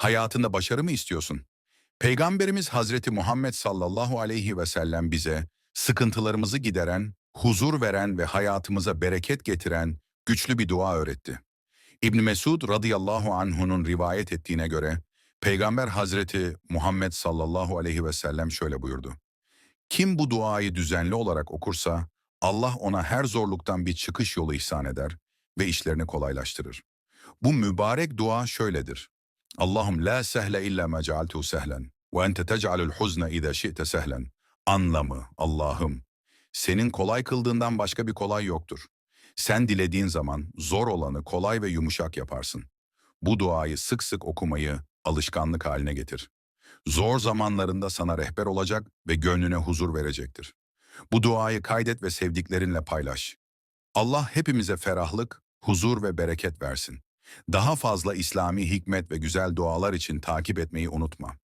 Hayatında başarı mı istiyorsun? Peygamberimiz Hazreti Muhammed sallallahu aleyhi ve sellem bize sıkıntılarımızı gideren, huzur veren ve hayatımıza bereket getiren güçlü bir dua öğretti. İbn Mesud radıyallahu anhu'nun rivayet ettiğine göre Peygamber Hazreti Muhammed sallallahu aleyhi ve sellem şöyle buyurdu. Kim bu duayı düzenli olarak okursa Allah ona her zorluktan bir çıkış yolu ihsan eder ve işlerini kolaylaştırır. Bu mübarek dua şöyledir. Allahum la sehle illa ma cealtuhu sehlen ve ente tec'alul huzne idâ şi'te sehlen. Anlamı Allah'ım senin kolay kıldığından başka bir kolay yoktur. Sen dilediğin zaman zor olanı kolay ve yumuşak yaparsın. Bu duayı sık sık okumayı alışkanlık haline getir. Zor zamanlarında sana rehber olacak ve gönlüne huzur verecektir. Bu duayı kaydet ve sevdiklerinle paylaş. Allah hepimize ferahlık, huzur ve bereket versin. Daha fazla İslami hikmet ve güzel dualar için takip etmeyi unutma.